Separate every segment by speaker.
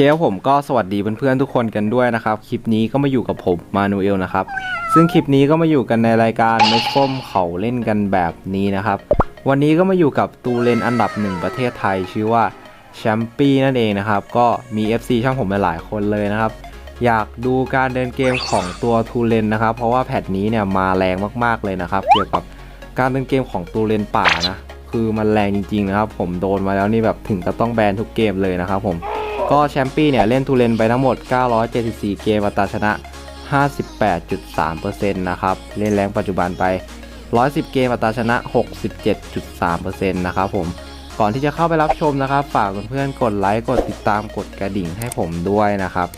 Speaker 1: เคครับผมก็สวัสดีเพื่อนๆทุกคนกันด้วยนะครับ คลิปนี้ก็มาอยู่กับผมมานูเอลนะครับ ซึ่งคลิปนี้ก็มาอยู่กันในรายการเม็ดส้มเขาเล่นกันแบบนี้นะครับ วันนี้ก็มาอยู่กับตูเลนอันดับหนึ่งประเทศไทย ชื่อว่าแชมปี้นั่นเองนะครับ ก็มี FC ช่องผมหลายคนเลยนะครับ อยากดูการเดินเกมของตัวทูเลนนะครับ เพราะว่าแพทนี้เนี่ยมาแรงมากๆเลยนะครับ เกี่ยวกับการเดินเกมของตูเลนป่านะ คือมันแรงจริงๆนะครับ ผมโดนมาแล้วนี่แบบถึงกับต้องแบนทุกเกมเลยนะครับผม ก็แชมปี้เนี่ยเล่นทูเลนไปทั้งหมด 974 เกมอัตราชนะ 58.3%นะครับ เล่นแรงปัจจุบันไป 110 เกมอัตราชนะ 67.3%นะครับผม ก่อนที่จะเข้าไปรับชมนะครับ ฝากเพื่อนๆกดไลค์ กดติดตาม กดกระดิ่งให้ผมด้วยนะครับ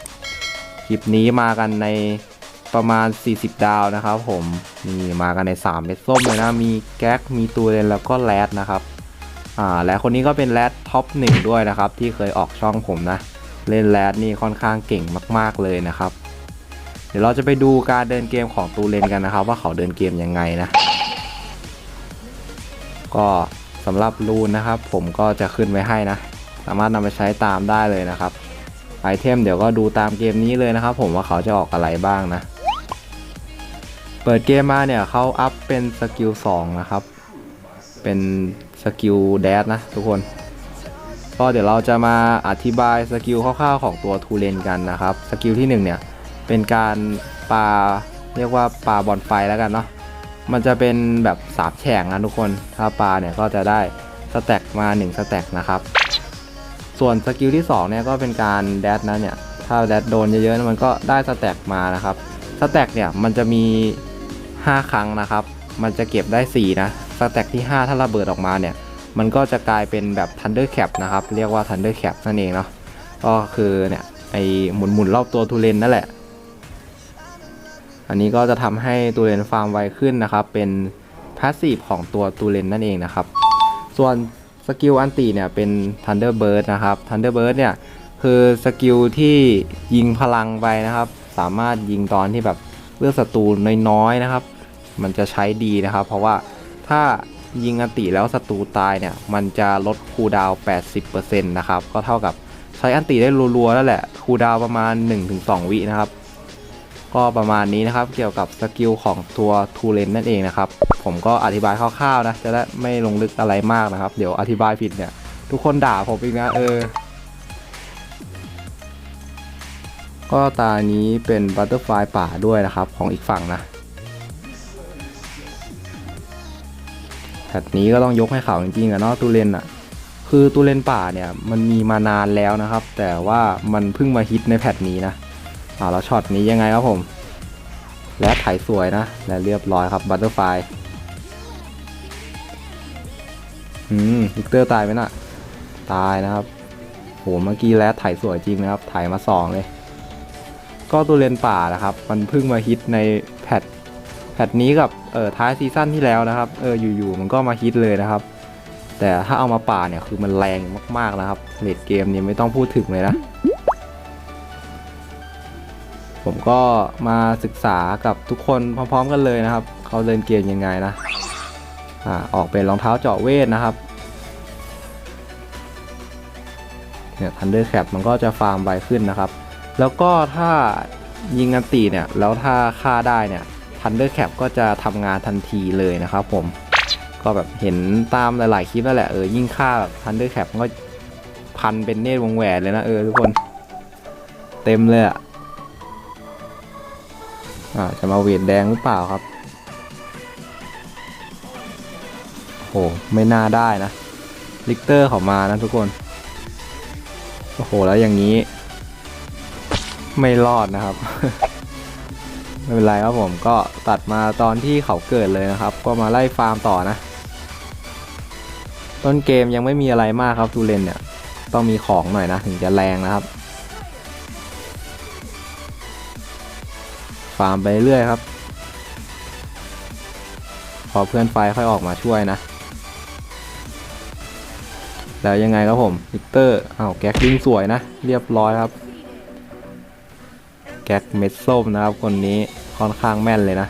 Speaker 1: คลิปนี้มากันในประมาณ 40 ดาวนะครับผม นี่มากันใน 3 เม็ดส้มเลยนะ มีแก๊ก มีตูเลนแล้วก็แรดนะครับ อ่าและคนนี้ก็เป็นแรดท็อปหนึ่งด้วยนะครับ ที่เคยออกช่องผมนะ เล่นแรดนี่ค่อนข้างเก่งมากๆเลยนะครับ เดี๋ยวเราจะไปดูการเดินเกมของตูเลนกันนะครับ ว่าเขาเดินเกมยังไงนะ ก็สำหรับรูนนะครับ ผมก็จะขึ้นไว้ให้นะ สามารถนำไปใช้ตามได้เลยนะครับไอเทมเดี๋ยวก็ดูตามเกมนี้เลยนะครับ ผมว่าเขาจะออกอะไรบ้างนะ เปิดเกมมาเนี่ยเขาอัพเป็นสกิล2นะครับ เป็นสกิลแดดนะทุกคน ก็เดี๋ยวเราจะมาอธิบายสกิลคร่าวๆของตัวทูเลนกันนะครับ สกิลที่1เนี่ย เป็นการปาเรียกว่าปาบอลไฟแล้วกันเนาะ มันจะเป็นแบบสามแฉกนะทุกคน ถ้าปาเนี่ยก็จะได้สแต็กมา1สแต็กนะครับ ส่วนสกิลที่2เนี่ยก็เป็นการแดดนะเนี่ย ถ้าแดดโดนเยอะๆมันก็ได้สแต็กมานะครับ สแต็กเนี่ยมันจะมี 5 ครั้งนะครับ มันจะเก็บได้ 4 นะ สแต็กที่ 5 ถ้าระเบิดออกมาเนี่ย มันก็จะกลายเป็นแบบ Thunder Cap นะครับ เรียกว่า Thunder Cap นั่นเองเนาะก็คือเนี่ยไอหมุนหมุนรอบตัวทูเลนนั่นแหละ อันนี้ก็จะทำให้ตูเลนฟาร์มไวขึ้นนะครับ เป็นพาสซีฟของตัวตูเลนนั่นเองนะครับ ส่วนสกิลอันตีเนี่ยเป็น Thunderbird นะครับ Thunderbird เนี่ยคือสกิลที่ยิงพลังไปนะครับ สามารถยิงตอนที่แบบเลือดศัตรูน้อยๆนะครับ มันจะใช้ดีนะครับ เพราะว่า ถ้ายิงอันติแล้วศัตรูตายเนี่ย มันจะลดคูดาว80%นะครับ ก็เท่ากับใช้อันติได้รัวๆแล้วแหละคูดาวประมาณ 1-2 วินะครับ ก็ประมาณนี้นะครับ เกี่ยวกับสกิลของตัวทูเลนนั่นเองนะครับ ผมก็อธิบายคร่าวๆนะ จะได้ไม่ลงลึกอะไรมากนะครับ เดี๋ยวอธิบายผิดเนี่ย ทุกคนด่าผมอีกนะ เออ ก็ตานี้เป็นบัตเตอร์ฟลายป่าด้วยนะครับ ของอีกฝั่งนะ แพทนี้ก็ต้องยกให้เขาจริงๆอะเนาะตูเลนอะคือตูเลนป่าเนี่ยมันมีมานานแล้วนะครับ แต่ว่ามันเพิ่งมาฮิตในแพทนี้นะอ่าแล้วช็อตนี้ยังไงครับผม และถ่ายสวยนะและเรียบร้อยครับบัตเตอร์ไฟอืมวิกเตอร์ตายไหมน่ะ ตายนะครับโหเมื่อกี้แลดถ่ายสวยจริงนะครับ ถ่ายมาสองเลย ก็ตัวเลนป่านะครับ มันเพิ่งมาฮิตในแพท พทนี้กับเอ่อท้ายซีซั่นที่แล้วนะครับเอออยู่ๆมันก็มาฮิตเลยนะครับ แต่ถ้าเอามาป่าเนี่ยคือมันแรงมากๆนะครับเลดเกมเนี่ยไม่ต้องพูดถึงเลยนะ ผมก็มาศึกษากับทุกคนพร้อมๆกันเลยนะครับเขาเล่นเกมยังไงนะอ่าออกเป็นรองเท้าเจาะเวทนะครับเนี่ยทันเดอร์แคปมันก็จะฟาร์มไวขึ้นนะครับ แล้วก็ถ้ายิงอันตีเนี่ยแล้วถ้าฆ่าได้เนี่ย ทันเดอร์แคปก็จะทำงานทันทีเลยนะครับผมก็แบบเห็นตามหลาย ๆ คลิปนั่นแหละเออยิ่งฆ่าแบบทันเดอร์แคปก็พันเป็นเนตรวงแหวนเลยนะเออทุกคน เต็มเลยอะอ่าจะมาเวทแดงหรือเปล่าครับโหไม่น่าได้นะลิกเตอร์เขามานะทุกคนโอ้โหแล้วอย่างนี้ ไม่รอดนะครับ ไม่เป็นไรครับผมก็ตัดมาตอนที่เขาเกิดเลยนะครับ ก็มาไล่ฟาร์มต่อนะ ต้นเกมยังไม่มีอะไรมากครับทูเลนเนี่ยต้องมีของหน่อยนะ ถึงจะแรงนะครับ ฟาร์มไปเรื่อยครับ พอเพื่อนไฟค่อยออกมาช่วยนะ แล้วยังไงครับผมวิกเตอร์อ้าวแก๊กยิงสวยนะ เรียบร้อยครับ แจ็คเม็ดส้มนะครับ คนนี้ค่อนข้างแม่นเลยนะ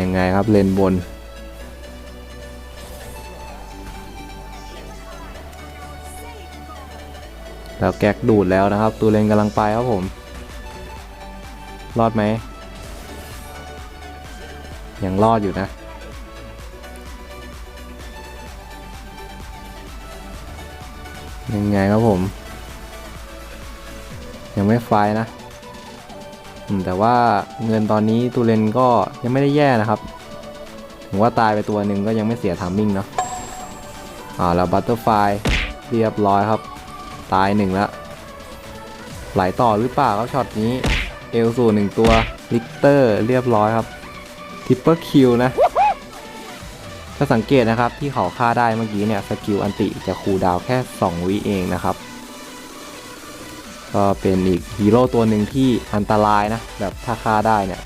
Speaker 1: ยังไงครับเลนบน แล้วแก๊กดูดแล้วนะครับตัวเลนกำลังไปครับผม รอดไหม ยังรอดอยู่นะ ยังไงครับผม ยังไม่ไฟนะแต่ว่าเงินตอนนี้ตูเลนก็ยังไม่ได้แย่นะครับผมว่าตายไปตัวหนึ่งก็ยังไม่เสียทามมิ่งเนาะอ่าแล้วบัตเตอร์ไฟเรียบร้อยครับ ตายหนึ่งล้วไหลต่อหรือเปล่าครับช็อตนี้เอลสูหนึ่งตัวลิกเตอร์เรียบร้อยครับทิปเปอร์คิวนะาสังเกตนะครับที่เขาฆ่าได้เมื่อกี้เนี่ยสกิลอันติจะคูลดาวแค่ 2 วิเองนะครับก็เป็นอีกฮีโร่ตัวหนึ่งที่อันตรายนะแบบถ้าฆ่าได้เนี่ย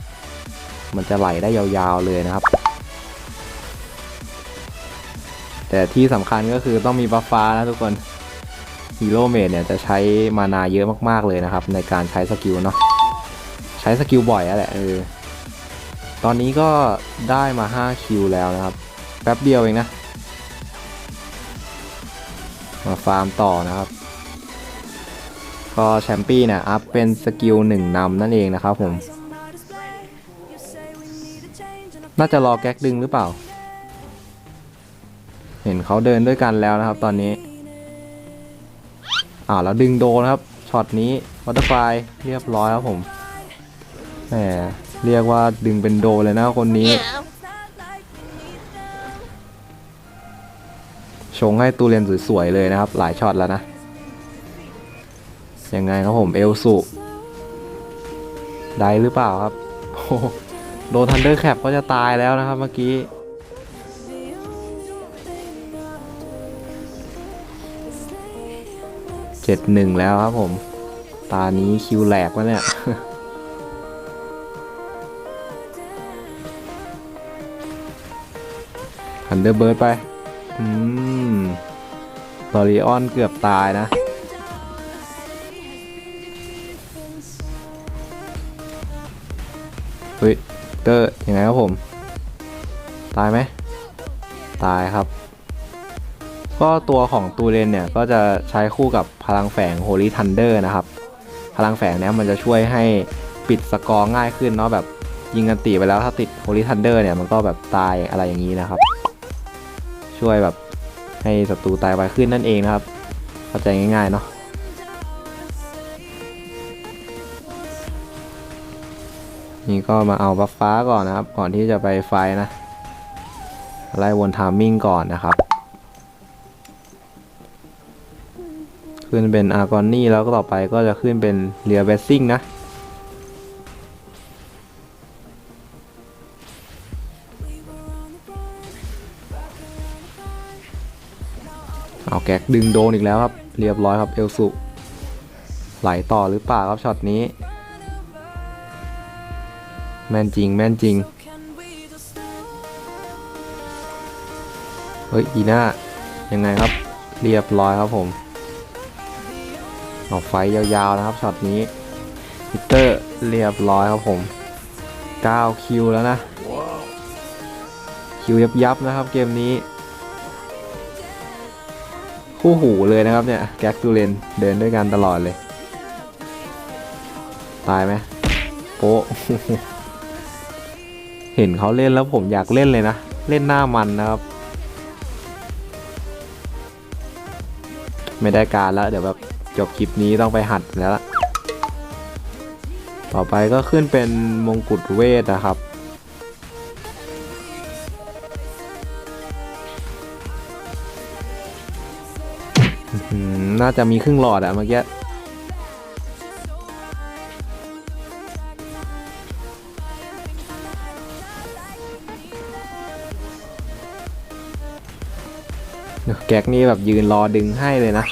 Speaker 1: มันจะไหลได้ยาวๆเลยนะครับ แต่ที่สำคัญก็คือต้องมีบัฟฟ้านะทุกคนฮีโร่เมดเนี่ยจะใช้มานาเยอะมากๆเลยนะครับ ในการใช้สกิลเนาะใช้สกิลบ่อยอะแหละเออตอนนี้ก็ได้มา 5 คิวแล้วนะครับ แป๊บเดียวเองนะ มาฟาร์มต่อนะครับ ก็แชมปี้เนี่ยอัพเป็นสกิลหนึ่งนำนั่นเองนะครับผม น่าจะรอแก๊กดึงหรือเปล่า เห็นเขาเดินด้วยกันแล้วนะครับตอนนี้อ่าแล้วดึงโดนะครับช็อตนี้วัตเตอร์ไฟเรียบร้อยครับผมแหมเรียกว่าดึงเป็นโดเลยนะคนนี้ ชงให้ตูเรียนสวยๆเลยนะครับ หลายช็อตแล้วนะ ยังไงครับผมเอลสุ ได้หรือเปล่าครับโอ้โหโดนทันเดอร์แคปก็จะตายแล้วนะครับเมื่อกี้ เจ็ดหนึ่งแล้วครับผม ตานี้คิวแหลกแล้วเนี่ยทันเดอร์เบิร์ดไป อืมลอริออนเกือบตายนะ เฮ้ย เตอร์ยังไงครับผม ตายไหม ตายครับ ก็ตัวของตูเรนเนี่ย ก็จะใช้คู่กับพลังแฝง Holy Thunder นะครับ พลังแฝงเนี้ยมันจะช่วยให้ปิดสกอร์ง่ายขึ้นเนาะแบบยิงกันตีไปแล้วถ้าติด Holy Thunder เนี่ย มันก็แบบตายอะไรอย่างนี้นะครับ ช่วยแบบให้ศัตรูตายไวขึ้นนั่นเองนะครับเข้าใจง่ายๆเนาะนี่ก็มาเอาบัฟฟ้าก่อนนะครับ ก่อนที่จะไปไฟนะไล่วนทามมิ่งก่อนนะครับ ขึ้นเป็นอาร์กอนนี่แล้วก็ต่อไปก็จะขึ้นเป็นเรียเบสซิ่งนะ เอาแก๊กดึงโดนอีกแล้วครับ เรียบร้อยครับเอลสุไหลต่อหรือเปล่าครับช็อตนี้ แม่นจริงแม่นจริง เฮ้ยอีน่ายังไงครับ เรียบร้อยครับผมออกไฟยาวๆนะครับช็อตนี้พิตเตอร์เรียบร้อยครับผม 9 คิวแล้วนะ คิวยับยับๆนะครับเกมนี้ คู่หูเลยนะครับเนี่ยแก๊กตูเลนเดินด้วยกันตลอดเลย ตายไหมโป๊ะเห็นเขาเล่นแล้วผมอยากเล่นเลยนะ เล่นหน้ามันนะครับ ไม่ได้การแล้ว เดี๋ยวแบบจบคลิปนี้ต้องไปหัดแล้ว ต่อไปก็ขึ้นเป็นมงกุฎเวทนะครับ น่าจะมีครึ่งหลอดอะเมื่อกี้แก๊กนี่แบบยืนรอดึงให้เลยนะ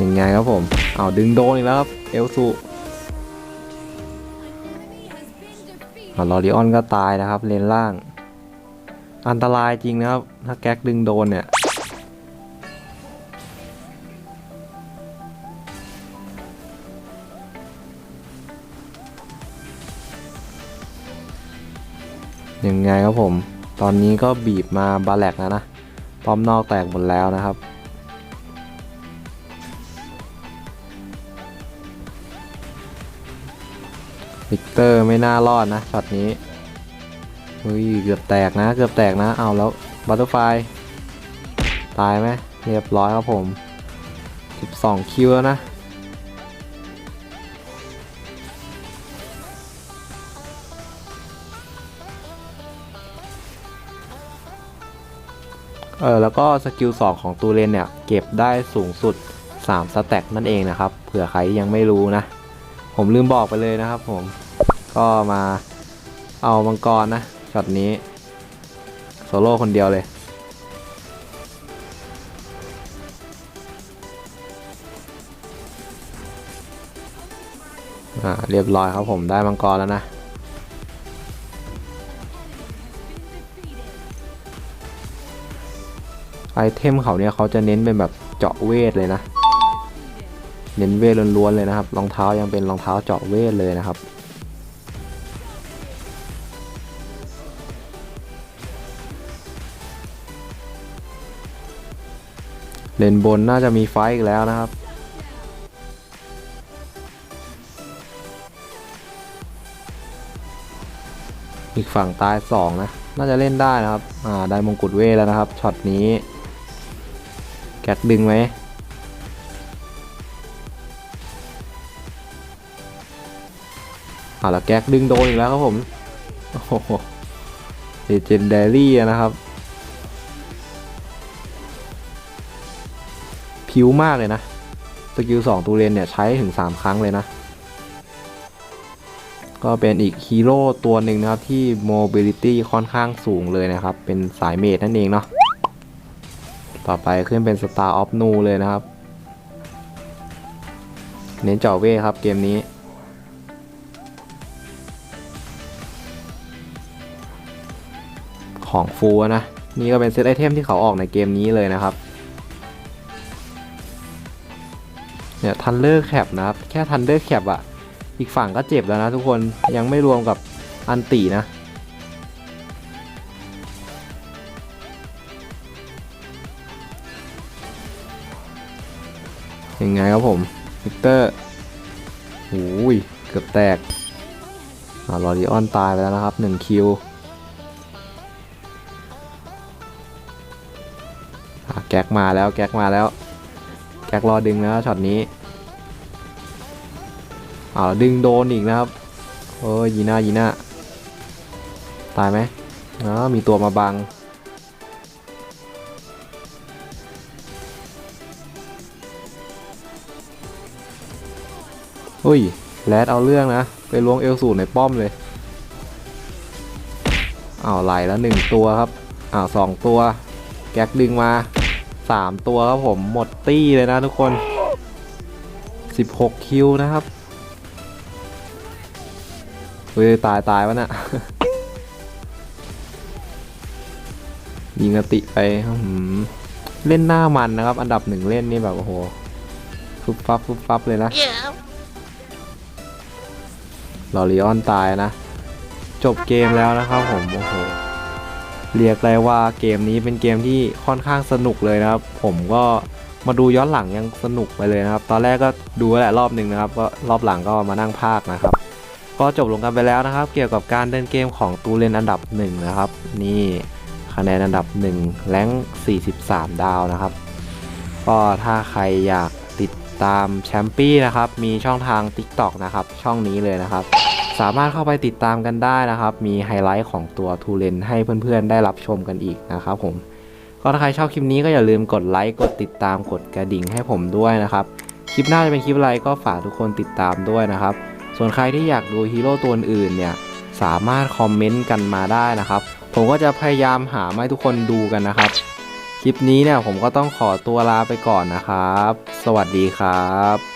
Speaker 1: ยังไงครับผม เอาดึงโดนอีกแล้วครับ เอลซู ลอริออนก็ตายนะครับ เลนล่าง อันตรายจริงนะครับ ถ้าแก๊กดึงโดนเนี่ย ยังไงครับผมตตอนนี้ก็บีบมาบาแลกแล้วนะ ป้อมนอกแตกหมดแล้วนะครับ วิกเตอร์ไม่น่ารอดนะช็อตนี้เฮ้ยเกือบแตกนะ เกือบแตกนะ เอาแล้วบัตเตอร์ไฟตายไหมเรียบร้อยครับผม 12 คิวแล้วนะ เออแล้วก็สกิล 2 ของตูเรนเนี่ย เก็บได้สูงสุด 3 สแต็กนั่นเองนะครับ เผื่อใครยังไม่รู้นะ ผมลืมบอกไปเลยนะครับผม ก็มาเอามังกรนะช็อตนี้ โซโล่คนเดียวเลย อ่า เรียบร้อยครับผมได้มังกรแล้วนะไอเทมเขาเนี่ยเขาจะเน้นเป็นแบบเจาะเวทเลยนะ เน้นเวทล้วนๆเลยนะครับ รองเท้ายังเป็นรองเท้าเจาะเวทเลยนะครับ เลนบนน่าจะมีไฟอีกแล้วนะครับ อีกฝั่งตายสองนะ น่าจะเล่นได้นะครับ อ่า ได้มงกุฎเวแล้วนะครับ ช็อตนี้ แก๊กดึงไหมอ่าแล้วแก๊กดึงโดนอีกแล้วครับผม โอ้โหเ e เจนเดรี่นะครับ ผิวมากเลยนะ สกิล2ตูเรนเนี่ยใช้ถึง 3 ครั้งเลยนะ ก็เป็นอีกฮีโร่ตัวหนึ่งนะครับที่โมบิลิตี้ค่อนข้างสูงเลยนะครับ เป็นสายเมดนั่นเองเนาะ ต่อไปขึ้นเป็น Star of Nu เลยนะครับ เน้นเจาะเว่ครับเกมนี้ของฟูนะ นี่ก็เป็นเซตไอเทมที่เขาออกในเกมนี้เลยนะครับ เนี่ยทันเลอร์แคปนะครับ แค่ทันเลอร์แคปอะอีกฝั่งก็เจ็บแล้วนะทุกคนยังไม่รวมกับอันตีนะยังไงครับผมวิกเตอร์โอ้ยเกือบแตกอ่าลอริออนตายไปแล้วนะครับ1คิวแก๊กมาแล้วแก๊กมาแล้ว แกรอดึงแล้วช็อตนี้อ้าวดึงโดนอีกนะครับโอ้ยยีน่ายีน่าตายไหมอ๋อมีตัวมาบังอุ้ยแรดเอาเรื่องนะ ไปล้วงเอลสูในป้อมเลยอ้าวไหลแล้วหนึ่งตัวครับอ้าวสองตัว แก๊กดึงมา สามตัวครับผมหมดตี้เลยนะทุกคน16คิวนะครับเฮ้ยตายตายวะน่ะยิงกติไปเล่นหน้ามันนะครับ อันดับหนึ่งเล่นนี่แบบโอ้โหฟุบฟับฟุบฟับเลยนะลอริออนตายนะ จบเกมแล้วนะครับผม โอ้โห เรียกได้ว่าเกมนี้เป็นเกมที่ค่อนข้างสนุกเลยนะครับ ผมก็มาดูย้อนหลังยังสนุกไปเลยนะครับ ตอนแรกก็ดูแหละรอบหนึ่งนะครับ ก็รอบหลังก็มานั่งภาคนะครับ ก็จบลงกันไปแล้วนะครับ เกี่ยวกับการเดินเกมของตูเลนอันดับหนึ่งนะครับ นี่คะแนนอันดับ1แรง43 ดาวนะครับ ก็ถ้าใครอยากติดตามแชมปี้นะครับ มีช่องทาง TikTok นะครับ ช่องนี้เลยนะครับ สามารถเข้าไปติดตามกันได้นะครับ มีไฮไลท์ของตัวทูเลนให้เพื่อนๆ ได้รับชมกันอีกนะครับผม ก็ถ้าใครชอบคลิปนี้ก็อย่าลืมกดไลค์กดติดตามกดกระดิ่งให้ผมด้วยนะครับ คลิปหน้าจะเป็นคลิปอะไรก็ฝากทุกคนติดตามด้วยนะครับ ส่วนใครที่อยากดูฮีโร่ตัวอื่นเนี่ยสามารถคอมเมนต์กันมาได้นะครับ ผมก็จะพยายามหาให้ทุกคนดูกันนะครับ คลิปนี้เนี่ยผมก็ต้องขอตัวลาไปก่อนนะครับ สวัสดีครับ